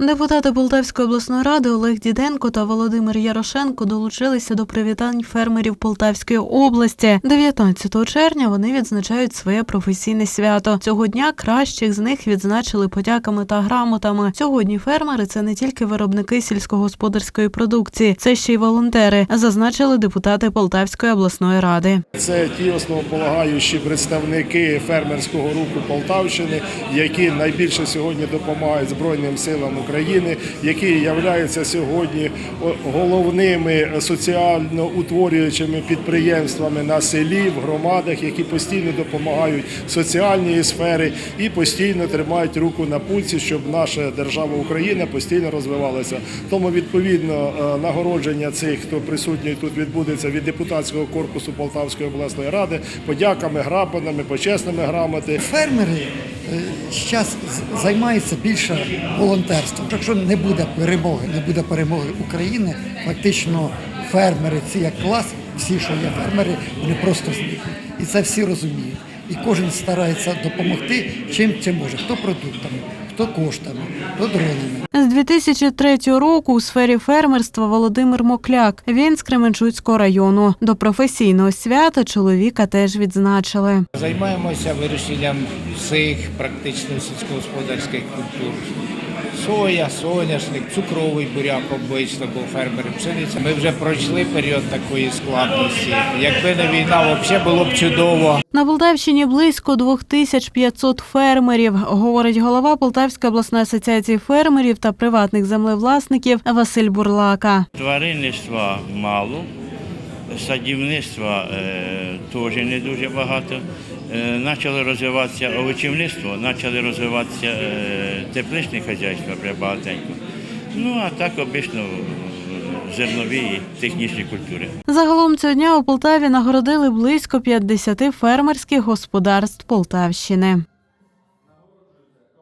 Депутати Полтавської обласної ради Олег Діденко та Володимир Ярошенко долучилися до привітань фермерів Полтавської області. 19 червня вони відзначають своє професійне свято. Цього дня кращих з них відзначили подяками та грамотами. Сьогодні фермери це не тільки виробники сільськогосподарської продукції, це ще й волонтери, зазначили депутати Полтавської обласної ради. Це ті основополагаючі представники фермерського руху Полтавщини, які найбільше сьогодні допомагають Збройним силам України, які являються сьогодні головними соціально утворюючими підприємствами на селі, в громадах, які постійно допомагають соціальній сфері і постійно тримають руку на пульсі, щоб наша держава Україна постійно розвивалася. Тому відповідно е, нагородження цих, хто присутній тут відбудеться від депутатського корпусу Полтавської обласної ради, подяками, грамотами, почесними грамоти. Фермери зараз займаються більше волонтерством. Якщо не буде перемоги, не буде перемоги України, фактично фермери ці як клас, всі, що є фермери, вони просто зникнуть. І це всі розуміють. І кожен старається допомогти чим чим може. Хто продуктами, хто коштами, хто дронами. З 2003 року у сфері фермерства Володимир Мокляк. Він з Кременчуцького району. До професійного свята чоловіка теж відзначили. Займаємося вирощенням всіх практично сільськогосподарських культур. Соя, соняшник, цукровий буряк обично, бо фермери пшениця. Ми вже пройшли період такої складності. Якби не війна, взагалі було б чудово. На Полтавщині близько 2500 фермерів, говорить голова Полтавської обласної асоціації фермерів та приватних землевласників Василь Бурлака. Тваринництва мало, садівництва е, теж не дуже багато. Е, почало розвиватися овочівництво, почали розвиватися е, тепличні хазяйства вже. Ну а так обично зернові і технічні культури. Загалом цього дня у Полтаві нагородили близько 50 фермерських господарств Полтавщини.